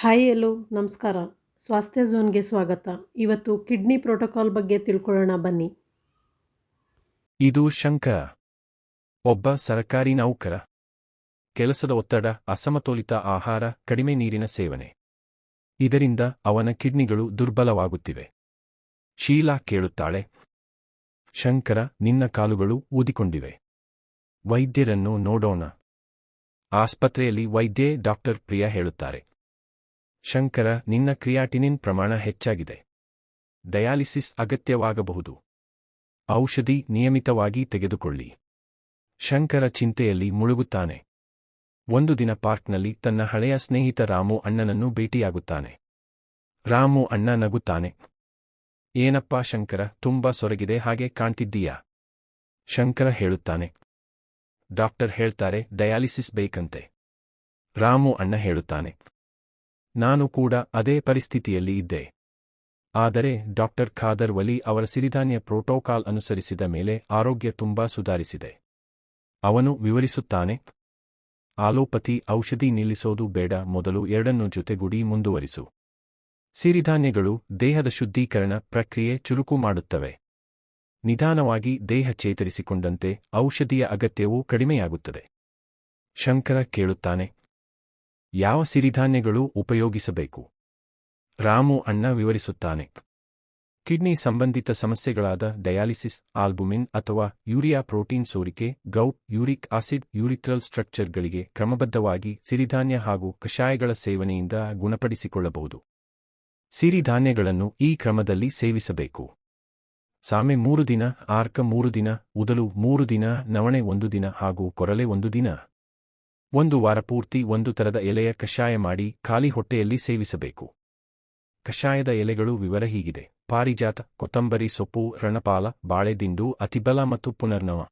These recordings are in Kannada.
ಹಾಯ್ ಎಲ್ಲೋ, ನಮಸ್ಕಾರ. ಸ್ವಾಸ್ಥ್ಯ ಝೋನ್ಗೆ ಸ್ವಾಗತ. ಇವತ್ತು ಕಿಡ್ನಿ ಪ್ರೋಟೋಕಾಲ್ ಬಗ್ಗೆ ತಿಳ್ಕೊಳ್ಳೋಣ, ಬನ್ನಿ. ಇದು ಶಂಕರ ಒಬ್ಬ ಸರಕಾರಿ ನೌಕರ. ಕೆಲಸದ ಒತ್ತಡ, ಅಸಮತೋಲಿತ ಆಹಾರ, ಕಡಿಮೆ ನೀರಿನ ಸೇವನೆ. ಇದರಿಂದ ಅವನ ಕಿಡ್ನಿಗಳು ದುರ್ಬಲವಾಗುತ್ತಿವೆ. ಶೀಲಾ ಕೇಳುತ್ತಾಳೆ, ಶಂಕರ, ನಿನ್ನ ಕಾಲುಗಳು ಊದಿಕೊಂಡಿವೆ. ವೈದ್ಯರನ್ನು ನೋಡೋಣ. ಆಸ್ಪತ್ರೆಯಲ್ಲಿ ವೈದ್ಯೆ ಡಾಕ್ಟರ್ ಪ್ರಿಯಾ ಹೇಳುತ್ತಾರೆ. ಶಂಕರ, ನಿನ್ನ ಕ್ರಿಯಾಟಿನಿನ್ ಪ್ರಮಾಣ ಹೆಚ್ಚಾಗಿದೆ. ಡಯಾಲಿಸಿಸ್ ಅಗತ್ಯವಾಗಬಹುದು. ಔಷಧಿ ನಿಯಮಿತವಾಗಿ ತೆಗೆದುಕೊಳ್ಳಿ. ಶಂಕರ ಚಿಂತೆಯಲ್ಲಿ ಮುಳುಗುತ್ತಾನೆ. ಒಂದು ದಿನ ಪಾರ್ಕ್ನಲ್ಲಿ ತನ್ನ ಹಳೆಯ ಸ್ನೇಹಿತ ರಾಮು ಅಣ್ಣನನ್ನು ಭೇಟಿಯಾಗುತ್ತಾನೆ. ರಾಮು ಅಣ್ಣ ನಗುತ್ತಾನೆ. ಏನಪ್ಪಾ ಶಂಕರ, ತುಂಬಾ ಸೊರಗಿದೆ, ಹಾಗೆ ಕಾಣ್ತಿದ್ದೀಯಾ? ಶಂಕರ ಹೇಳುತ್ತಾನೆ. ಡಾಕ್ಟರ್ ಹೇಳ್ತಾರೆ, ಡಯಾಲಿಸಿಸ್ ಬೇಕಂತೆ. ರಾಮು ಅಣ್ಣ ಹೇಳುತ್ತಾನೆ. ನಾನು ಕೂಡ ಅದೇ ಪರಿಸ್ಥಿತಿಯಲ್ಲಿ ಇದ್ದೆ. ಆದರೆ ಡಾಕ್ಟರ್ ಖಾದರ್ ವಲಿ ಅವರ ಸಿರಿಧಾನ್ಯ ಪ್ರೋಟೋಕಾಲ್ ಅನುಸರಿಸಿದ ಮೇಲೆ ಆರೋಗ್ಯ ತುಂಬಾ ಸುಧಾರಿಸಿದೆ. ಅವನು ವಿವರಿಸುತ್ತಾನೆ ಆಲೋಪತಿ ಔಷಧಿ ನಿಲ್ಲಿಸೋದು ಬೇಡ, ಮೊದಲು ಎರಡನ್ನು ಜೊತೆಗೂಡಿ ಮುಂದುವರಿಸು. ಸಿರಿಧಾನ್ಯಗಳು ದೇಹದ ಶುದ್ಧೀಕರಣ ಪ್ರಕ್ರಿಯೆ ಚುರುಕು ಮಾಡುತ್ತವೆ. ನಿಧಾನವಾಗಿ ದೇಹ ಚೇತರಿಸಿಕೊಂಡಂತೆ ಔಷಧಿಯ ಅಗತ್ಯವೂ ಕಡಿಮೆಯಾಗುತ್ತದೆ. ಶಂಕರ ಕೇಳುತ್ತಾನೆ ಯಾವ ಸಿರಿಧಾನ್ಯಗಳು ಉಪಯೋಗಿಸಬೇಕು? ರಾಮು ಅಣ್ಣ ವಿವರಿಸುತ್ತಾನೆ. ಕಿಡ್ನಿ ಸಂಬಂಧಿತ ಸಮಸ್ಯೆಗಳಾದ ಡಯಾಲಿಸಿಸ್, ಆಲ್ಬುಮಿನ್ ಅಥವಾ ಯೂರಿಯಾ ಪ್ರೋಟೀನ್ ಸೋರಿಕೆ ಗೌಟ್ ಯೂರಿಕ್ ಆಸಿಡ್, ಯೂರಿಥ್ರಲ್ ಸ್ಟ್ರಕ್ಚರ್ಗಳಿಗೆ ಕ್ರಮಬದ್ಧವಾಗಿ ಸಿರಿಧಾನ್ಯ ಹಾಗೂ ಕಷಾಯಗಳ ಸೇವನೆಯಿಂದ ಗುಣಪಡಿಸಿಕೊಳ್ಳಬಹುದು. ಸಿರಿಧಾನ್ಯಗಳನ್ನು ಈ ಕ್ರಮದಲ್ಲಿ ಸೇವಿಸಬೇಕು. ಸಾಮೆ ಮೂರು ದಿನ, ಆರ್ಕ ಮೂರು ದಿನ, ಉದಲು ಮೂರು ದಿನ, ನವಣೆ ಒಂದು ದಿನ ಹಾಗೂ ಕೊರಲೆ ಒಂದು ದಿನ. ಒಂದು ವಾರ ಪೂರ್ತಿ ಒಂದು ತರದ ಎಲೆಯ ಕಷಾಯ ಮಾಡಿ ಖಾಲಿ ಹೊಟ್ಟೆಯಲ್ಲಿ ಸೇವಿಸಬೇಕು. ಕಷಾಯದ ಎಲೆಗಳು ವಿವರ ಹೀಗಿದೆ. ಪಾರಿಜಾತ, ಕೊತ್ತಂಬರಿ, ಸೊಪ್ಪು, ರಣಪಾಲ, ಬಾಳೆದಿಂಡು, ಅತಿಬಲ ಮತ್ತು ಪುನರ್ನವ.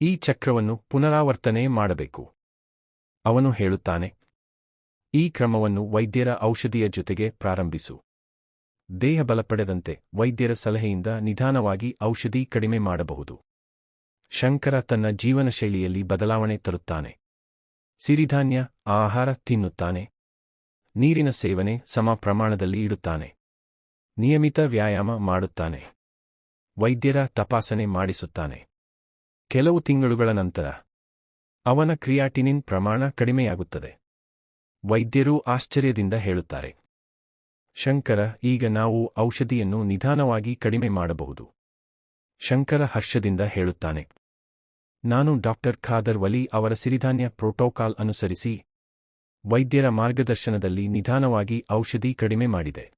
ಈ ಚಕ್ರವನ್ನು ಪುನರಾವರ್ತನೆ ಮಾಡಬೇಕು. ಅವನು ಹೇಳುತ್ತಾನೆ, ಈ ಕ್ರಮವನ್ನು ವೈದ್ಯರ ಔಷಧಿಯ ಜೊತೆಗೆ ಪ್ರಾರಂಭಿಸು. ದೇಹ ಬಲಪಡೆದಂತೆ ವೈದ್ಯರ ಸಲಹೆಯಿಂದ ನಿಧಾನವಾಗಿ ಔಷಧಿ ಕಡಿಮೆ ಮಾಡಬಹುದು. ಶಂಕರ ತನ್ನ ಜೀವನಶೈಲಿಯಲ್ಲಿ ಬದಲಾವಣೆ ತರುತ್ತಾನೆ. ಸಿರಿಧಾನ್ಯ ಆಹಾರ ತಿನ್ನುತ್ತಾನೆ. ನೀರಿನ ಸೇವನೆ ಸಮ ಪ್ರಮಾಣದಲ್ಲಿ ಇಡುತ್ತಾನೆ. ನಿಯಮಿತ ವ್ಯಾಯಾಮ ಮಾಡುತ್ತಾನೆ. ವೈದ್ಯರ ತಪಾಸಣೆ ಮಾಡಿಸುತ್ತಾನೆ. ಕೆಲವು ತಿಂಗಳುಗಳ ನಂತರ ಅವನ ಕ್ರಿಯಾಟಿನಿನ್ ಪ್ರಮಾಣ ಕಡಿಮೆಯಾಗುತ್ತದೆ. ವೈದ್ಯರು ಆಶ್ಚರ್ಯದಿಂದ ಹೇಳುತ್ತಾರೆ. ಶಂಕರ, ಈಗ ನಾವು ಔಷಧಿಯನ್ನು ನಿಧಾನವಾಗಿ ಕಡಿಮೆ ಮಾಡಬಹುದು. ಶಂಕರ ಹರ್ಷದಿಂದ ಹೇಳುತ್ತಾನೆ. ನಾನು ಡಾಕ್ಟರ್ ಖಾದರ್ ವಲಿ ಅವರ ಸಿರಿಧಾನ್ಯ ಪ್ರೋಟೋಕಾಲ್ ಅನುಸರಿಸಿ ವೈದ್ಯರ ಮಾರ್ಗದರ್ಶನದಲ್ಲಿ ನಿಧಾನವಾಗಿ ಔಷಧಿ ಕಡಿಮೆ ಮಾಡಿದೆ.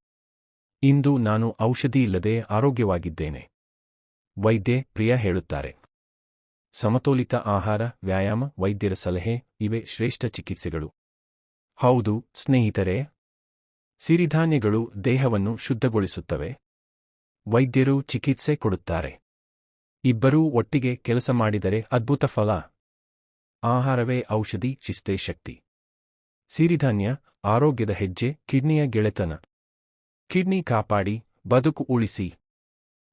ಇಂದು ನಾನು ಔಷಧಿ ಇಲ್ಲದೆ ಆರೋಗ್ಯವಾಗಿದ್ದೇನೆ. ವೈದ್ಯೆ ಪ್ರಿಯ ಹೇಳುತ್ತಾರೆ. ಸಮತೋಲಿತ ಆಹಾರ, ವ್ಯಾಯಾಮ, ವೈದ್ಯರ ಸಲಹೆ, ಇವೆ ಶ್ರೇಷ್ಠ ಚಿಕಿತ್ಸೆಗಳು. ಹೌದು, ಸ್ನೇಹಿತರೇ. ಸಿರಿಧಾನ್ಯಗಳು ದೇಹವನ್ನು ಶುದ್ಧಗೊಳಿಸುತ್ತವೆ. ವೈದ್ಯರು ಚಿಕಿತ್ಸೆ ಕೊಡುತ್ತಾರೆ. ಇಬ್ಬರೂ ಒಟ್ಟಿಗೆ ಕೆಲಸ ಮಾಡಿದರೆ ಅದ್ಭುತ ಫಲ. ಆಹಾರವೇ ಔಷಧಿ ಶಿಸ್ತೆ ಶಕ್ತಿ. ಸಿರಿಧಾನ್ಯ, ಆರೋಗ್ಯದ ಹೆಜ್ಜೆ, ಕಿಡ್ನಿಯ ಗೆಳೆತನ. ಕಿಡ್ನಿ ಕಾಪಾಡಿ, ಬದುಕು ಉಳಿಸಿ.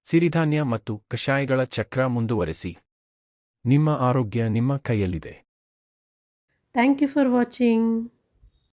ಸಿರಿಧಾನ್ಯ ಮತ್ತು ಕಷಾಯಗಳ ಚಕ್ರ ಮುಂದುವರೆಸಿ. ನಿಮ್ಮ ಆರೋಗ್ಯ ನಿಮ್ಮ ಕೈಯಲ್ಲಿದೆ. Thank you for watching